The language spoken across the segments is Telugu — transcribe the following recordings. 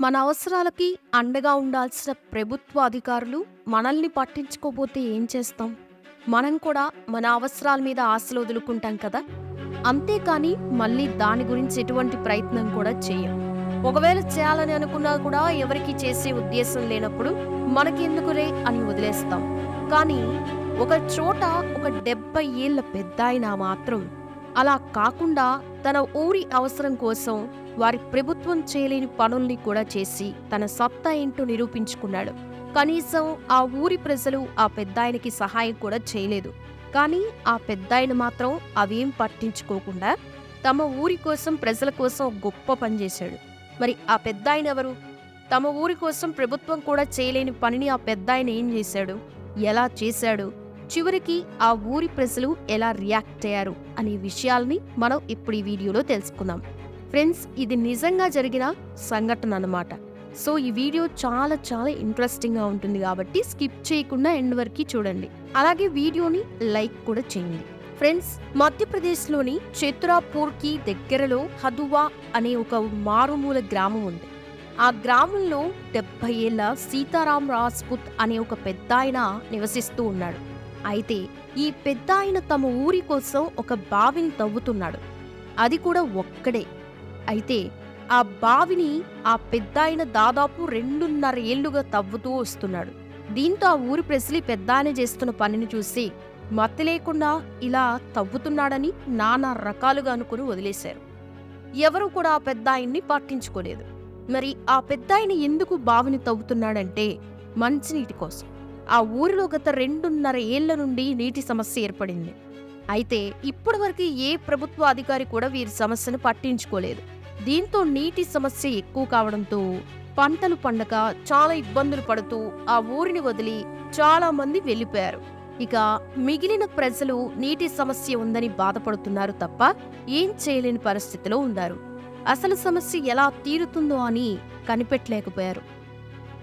మన అవసరాలకి అండగా ఉండాల్సిన ప్రభుత్వ అధికారులు మనల్ని పట్టించుకోపోతే ఏం చేస్తాం? మనం కూడా మన అవసరాల మీద ఆశలు వదులుకుంటాం కదా? అంతేకాని మళ్ళీ దాని గురించి ఎటువంటి ప్రయత్నం కూడా చేయం. ఒకవేళ చేయాలని అనుకున్నా కూడా ఎవరికి చేసే ఉద్దేశం లేనప్పుడు మనకి ఎందుకులే అని వదిలేస్తాం. కానీ ఒక చోట ఒక డెబ్బై ఏళ్ళ పెద్ద మాత్రం అలా కాకుండా తన ఊరి అవసరం కోసం వారి ప్రభుత్వం చేయలేని పనుల్ని కూడా చేసి తన సత్తా ఏంటో నిరూపించుకున్నాడు. కనీసం ఆ ఊరి ప్రజలు ఆ పెద్దాయనకి సహాయం కూడా చేయలేదు. కానీ ఆ పెద్దాయన మాత్రం అవేం పట్టించుకోకుండా తమ ఊరి కోసం ప్రజల కోసం గొప్ప పని చేశాడు. మరి ఆ పెద్దాయన ఎవరు? తమ ఊరి కోసం ప్రభుత్వం కూడా చేయలేని పనిని ఆ పెద్దాయన ఏం చేశాడు? ఎలా చేశాడు? చివరికి ఆ ఊరి ప్రజలు ఎలా రియాక్ట్ అయ్యారు అనే విషయాల్ని మనం ఇప్పుడు ఈ వీడియోలో తెలుసుకుందాం. ఫ్రెండ్స్ ఇది నిజంగా జరిగిన సంఘటన అనమాట సో ఈ వీడియో చాలా చాలా ఇంట్రెస్టింగ్గా ఉంటుంది కాబట్టి స్కిప్ చేయకుండా ఎండ్ వరకు చూడండి. అలాగే వీడియోని లైక్ కూడా చేయండి. ఫ్రెండ్స్ మధ్యప్రదేశ్లోని చిత్రాపూర్కి దగ్గరలో హదువా అనే ఒక మారుమూల గ్రామం ఉంది. ఆ గ్రామంలో డెబ్బై ఏళ్ళ సీతారాం రాజ్పుత్ అనే ఒక పెద్దాయన నివసిస్తూ ఉన్నాడు. అయితే ఈ పెద్దాయన తమ ఊరి కోసం ఒక బావిని తవ్వుతున్నాడు. అది కూడా ఒక్కడే. అయితే ఆ బావిని ఆ పెద్దాయన దాదాపు రెండున్నర ఏళ్ళుగా తవ్వుతూ వస్తున్నాడు. దీంతో ఆ ఊరి ప్రజలు పెద్దాయన చేస్తున్న పనిని చూసి మత్తి లేకుండా ఇలా తవ్వుతున్నాడని నానా రకాలుగా అనుకుని వదిలేశారు. ఎవరు కూడా ఆ పెద్దాయన్ని పట్టించుకోలేదు. మరి ఆ పెద్దాయన ఎందుకు బావిని తవ్వుతున్నాడంటే మంచినీటి కోసం. ఆ ఊరిలో గత రెండున్నర ఏళ్ళ నుండి నీటి సమస్య ఏర్పడింది. అయితే ఇప్పటివరకు ఏ ప్రభుత్వ అధికారి కూడా వీరి సమస్యను పట్టించుకోలేదు. దీంతో నీటి సమస్య ఎక్కువ కావడంతో పంటలు పండక చాలా ఇబ్బందులు పడుతూ ఆ ఊరిని వదిలి చాలా మంది వెళ్ళిపోయారు. ఇక మిగిలిన ప్రజలు నీటి సమస్య ఉందని బాధపడుతున్నారు తప్ప ఏం చేయలేని పరిస్థితిలో ఉన్నారు. అసలు సమస్య ఎలా తీరుతుందో అని కనిపెట్టలేకపోయారు.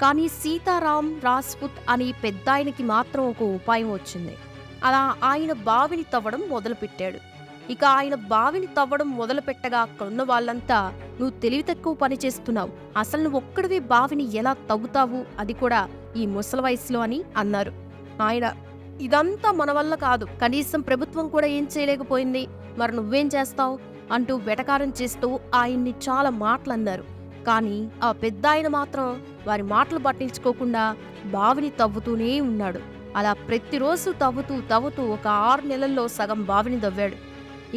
కానీ సీతారాం రాజ్పుత్ అని పెద్దాయనకి మాత్రం ఒక ఉపాయం వచ్చింది. అలా ఆయన బావిని తవ్వడం మొదలుపెట్టాడు. ఇక ఆయన బావిని తవ్వడం మొదలుపెట్టగా అక్కడున్న వాళ్ళంతా నువ్వు తెలివి తక్కువ పని చేస్తున్నావు. అసలు నువ్వు ఒక్కడివే బావిని ఎలా తవ్వుతావు? అది కూడా ఈ ముసలి వయసులో అని అన్నారు. ఆయన ఇదంతా మన వల్ల కాదు. కనీసం ప్రభుత్వం కూడా ఏం చేయలేకపోయింది. మరి నువ్వేం చేస్తావు? అంటూ వెటకారం చేస్తూ ఆయన్ని చాలా మాటలన్నారు. కానీ ఆ పెద్ద ఆయన మాత్రం వారి మాటలు పట్టించుకోకుండా బావిని తవ్వుతూనే ఉన్నాడు. అలా ప్రతిరోజు తవ్వుతూ తవ్వుతూ ఒక ఆరు నెలల్లో సగం బావిని తవ్వాడు.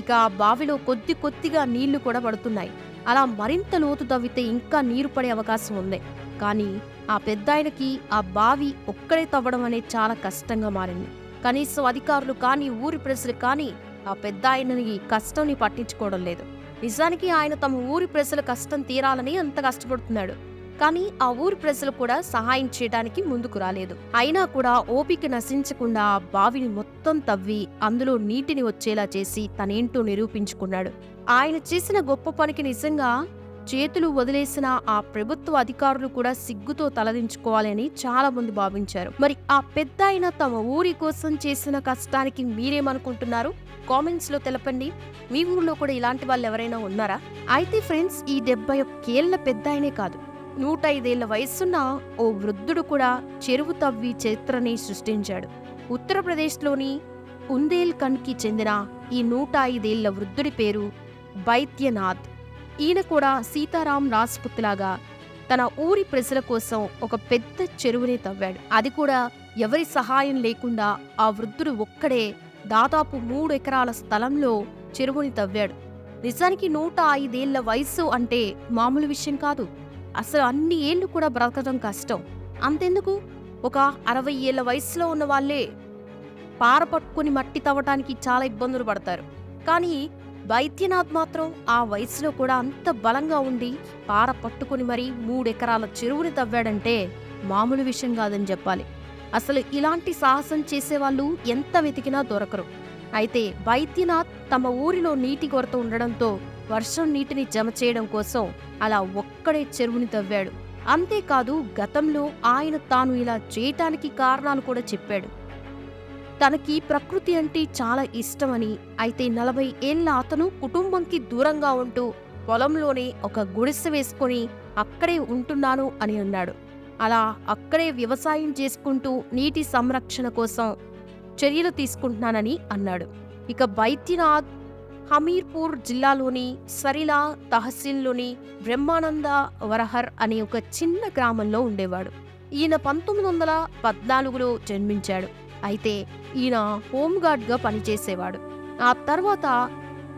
ఇక ఆ బావిలో కొద్ది కొద్దిగా నీళ్ళు కూడా పడుతున్నాయి. అలా మరింత లోతు తవ్వితే ఇంకా నీరు పడే అవకాశం ఉంది. కానీ ఆ పెద్దాయనకి ఆ బావి ఒక్కడే తవ్వడం అనేది చాలా కష్టంగా మారింది. కనీసం అధికారులు కానీ ఊరి ప్రజలు కానీ ఆ పెద్ద ఆయనని కష్టంని పట్టించుకోవడం లేదు. నిజానికి ఆయన తమ ఊరి ప్రజల కష్టం తీరాలని అంత కష్టపడుతున్నాడు. కానీ ఆ ఊరి ప్రజలు కూడా సహాయం చేయడానికి ముందుకు రాలేదు. అయినా కూడా ఓపిక నశించకుండా ఆ బావిని మొత్తం తవ్వి అందులో నీటిని వచ్చేలా చేసి తనేంటో నిరూపించుకున్నాడు. ఆయన చేసిన గొప్ప పనికి నిజంగా చేతులు వదిలేసిన ఆ ప్రభుత్వ అధికారులు కూడా సిగ్గుతో తలదించుకోవాలని చాలా మంది భావించారు. మరి ఆ పెద్ద తమ ఊరి కోసం చేసిన కష్టానికి మీరేమనుకుంటున్నారు? కామెంట్స్లో తెలపండి. మీ ఊర్లో కూడా ఇలాంటి వాళ్ళు ఎవరైనా ఉన్నారా? అయితే ఫ్రెండ్స్ ఈ డెబ్బై ఒక్కేళ్ళ పెద్ద ఆయనే కాదు. నూట ఐదేళ్ళ వయస్సున్న ఓ వృద్ధుడు కూడా చెరువు తవ్వి చరిత్రని సృష్టించాడు. ఉత్తరప్రదేశ్లోని ఉందేల్ఖండ్కి చెందిన ఈ నూట ఐదేళ్ళ వృద్ధుడి పేరు బైద్యనాథ్. ఈయన కూడా సీతారాం రాజ్పుత్లాగా తన ఊరి ప్రజల కోసం ఒక పెద్ద చెరువుని తవ్వాడు. అది కూడా ఎవరి సహాయం లేకుండా ఆ వృద్ధుడు ఒక్కడే దాదాపు మూడు ఎకరాల స్థలంలో చెరువుని తవ్వాడు. నిజానికి నూట ఐదేళ్ళ వయస్సు అంటే మామూలు విషయం కాదు. అసలు అన్ని ఏళ్ళు కూడా బ్రతకడం కష్టం. అంతెందుకు? ఒక అరవై ఏళ్ళ వయసులో ఉన్న వాళ్ళే పార పట్టుకుని మట్టి తవ్వటానికి చాలా ఇబ్బందులు పడతారు. కానీ వైద్యనాథ్ మాత్రం ఆ వయసులో కూడా అంత బలంగా ఉండి పార పట్టుకుని మరీ మూడెకరాల చెరువుని తవ్వాడంటే మామూలు విషయం కాదని చెప్పాలి. అసలు ఇలాంటి సాహసం చేసేవాళ్ళు ఎంత వెతికినా దొరకరు. అయితే వైద్యనాథ్ తమ ఊరిలో నీటి కొరత ఉండడంతో వర్షం నీటిని జమ చేయడం కోసం అలా ఒక్కడే చెరువుని తవ్వాడు. అంతేకాదు గతంలో ఆయన తాను ఇలా చేయటానికి కారణాలు కూడా చెప్పాడు. తనకి ప్రకృతి అంటే చాలా ఇష్టమని. అయితే నలభై ఏళ్ళ అతను కుటుంబంకి దూరంగా ఉంటూ పొలంలోనే ఒక గుడిసె వేసుకొని అక్కడే ఉంటున్నాను అని అన్నాడు. అలా అక్కడే వ్యవసాయం చేసుకుంటూ నీటి సంరక్షణ కోసం చర్యలు తీసుకుంటున్నానని అన్నాడు. ఇక బైద్యనాథ్ హమీర్పూర్ జిల్లాలోని సరిలా తహసీల్లోని బ్రహ్మానంద వరహర్ అనే ఒక చిన్న గ్రామంలో ఉండేవాడు. ఈయన పంతొమ్మిది వందల పద్నాలుగులో జన్మించాడు. అయితే ఈయన హోంగార్డ్గా పనిచేసేవాడు. ఆ తర్వాత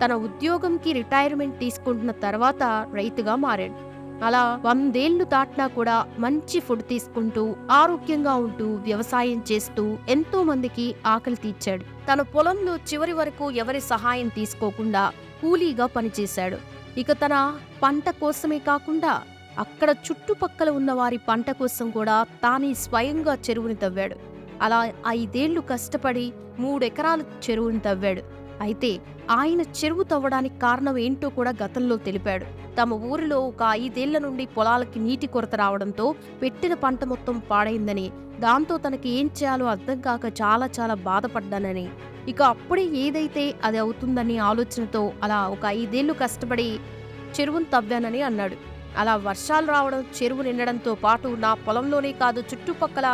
తన ఉద్యోగంకి రిటైర్మెంట్ తీసుకుంటున్న తర్వాత రైతుగా మారాడు. అలా వందేళ్ళు దాటినా కూడా మంచి ఫుడ్ తీసుకుంటూ ఆరోగ్యంగా ఉంటూ వ్యవసాయం చేస్తూ ఎంతో మందికి ఆకలి తీర్చాడు. తన పొలంలో చివరి వరకు ఎవరి సహాయం తీసుకోకుండా కూలీగా పనిచేశాడు. ఇక తన పంట కోసమే కాకుండా అక్కడ చుట్టుపక్కల ఉన్న వారి పంట కోసం కూడా తానే స్వయంగా చెరువుని తవ్వాడు. అలా ఐదేళ్ళు కష్టపడి మూడెకరాల చెరువుని తవ్వాడు. అయితే ఆయన చెరువు తవ్వడానికి కారణం ఏంటో కూడా గతంలో తెలిపాడు. తమ ఊరిలో ఒక ఐదేళ్ళ నుండి పొలాలకి నీటి కొరత రావడంతో పెట్టిన పంట మొత్తం పాడైందని దాంతో తనకి ఏం చేయాలో అర్థం కాక చాలా చాలా బాధపడ్డానని. ఇక అప్పుడే ఏదైతే అది అవుతుందని ఆలోచనతో అలా ఒక ఐదేళ్ళు కష్టపడి చెరువును తవ్వానని అన్నాడు. అలా వర్షాలు రావడం చెరువు నిండడంతో పాటు నా పొలంలోనే కాదు చుట్టుపక్కల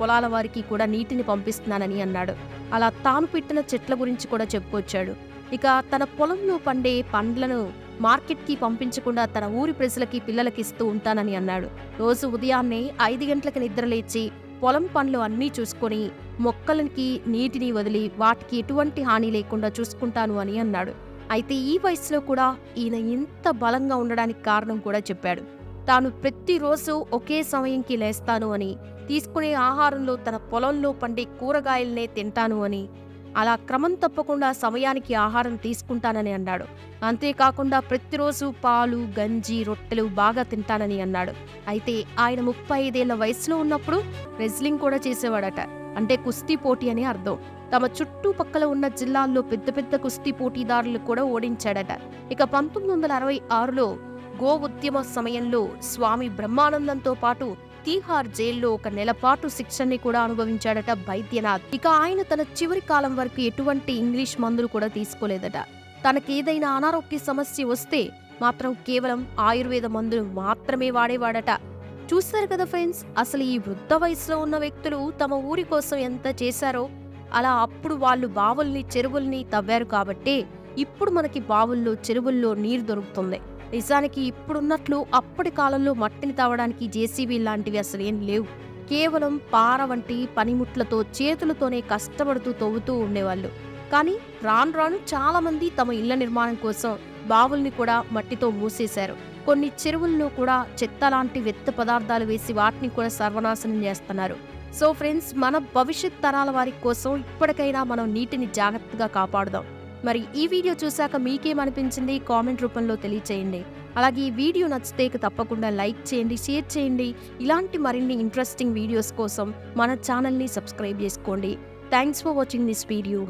పొలాల వారికి కూడా నీటిని పంపిస్తున్నానని అన్నాడు. అలా తాను పెట్టిన చెట్ల గురించి కూడా చెప్పుకొచ్చాడు. ఇక తన పొలంలో పండే పండ్లను మార్కెట్కి పంపించకుండా తన ఊరి ప్రజలకి పిల్లలకి ఇస్తూ ఉంటానని అన్నాడు. రోజు ఉదయాన్నే ఐదు గంటలకు నిద్రలేచి పొలం పనులు అన్నీ చూసుకొని మొక్కలకి నీటిని వదిలి వాటికి ఎటువంటి హాని లేకుండా చూసుకుంటాను అని అన్నాడు. అయితే ఈ వయసులో కూడా ఈయన ఇంత బలంగా ఉండడానికి కారణం కూడా చెప్పాడు. తాను ప్రతిరోజు ఒకే సమయంకి లేస్తాను అని తీసుకునే ఆహారంలో తన పొలంలో పండే కూరగాయలనే తింటాను అని అలా క్రమం తప్పకుండా సమయానికి ఆహారం తీసుకుంటానని అన్నాడు. అంతేకాకుండా ప్రతిరోజు పాలు గంజి రొట్టెలు బాగా తింటానని అన్నాడు. అయితే ఆయన ముప్పై ఐదేళ్ళ వయసులో ఉన్నప్పుడు రెజ్లింగ్ కూడా చేసేవాడట. అంటే కుస్తీ పోటీ అని అర్థం. తమ చుట్టుపక్కల ఉన్న జిల్లాల్లో పెద్ద పెద్ద కుస్తీ పోటీదారులు కూడా ఓడించాడట. ఇక పంతొమ్మిది వందల అరవై ఆరులో గో ఉద్యమ సమయంలో స్వామి బ్రహ్మానందంతో పాటు తీహార్ జైల్లో ఒక నెలపాటు శిక్షని కూడా అనుభవించాడట బైద్యనాథ్. ఇక ఆయన తన చివరి కాలం వరకు ఎటువంటి ఇంగ్లీష్ మందులు కూడా తీసుకోలేదట. తనకేదైనా అనారోగ్య సమస్య వస్తే మాత్రం కేవలం ఆయుర్వేద మందులు మాత్రమే వాడేవాడట. చూస్తారు కదా ఫ్రెండ్స్ అసలు ఈ వృద్ధ వయసులో ఉన్న వ్యక్తులు తమ ఊరి కోసం ఎంత చేశారో? అలా అప్పుడు వాళ్ళు బావుల్ని చెరువుల్ని తవ్వారు కాబట్టే ఇప్పుడు మనకి బావుల్లో చెరువుల్లో నీరు దొరుకుతుంది. నిజానికి ఇప్పుడున్నట్లు అప్పటి కాలంలో మట్టిని తవ్వడానికి జేసీబీ లాంటివి అసలు ఏం లేవు. కేవలం పార వంటి పనిముట్లతో చేతులతోనే కష్టపడుతూ తవ్వుతూ ఉండేవాళ్ళు. కానీ రాను రాను చాలామంది తమ ఇళ్ళ నిర్మాణం కోసం బావుల్ని కూడా మట్టితో మూసేశారు. కొన్ని చెరువుల్లో కూడా చెత్త లాంటి వెత్త పదార్థాలు వేసి వాటిని కూడా సర్వనాశనం చేస్తున్నారు. సో ఫ్రెండ్స్ మన భవిష్యత్ తరాల వారి కోసం ఇప్పటికైనా మనం నీటిని జాగ్రత్తగా కాపాడుదాం. మరి ఈ వీడియో చూశాక మీకేమనిపించింది? కామెంట్ రూపంలో తెలియచేయండి. అలాగే ఈ వీడియో నచ్చితే తప్పకుండా లైక్ చేయండి షేర్ చేయండి. ఇలాంటి మరిన్ని ఇంట్రెస్టింగ్ వీడియోస్ కోసం మన ఛానల్ని సబ్స్క్రైబ్ చేసుకోండి. Thanks for watching this video.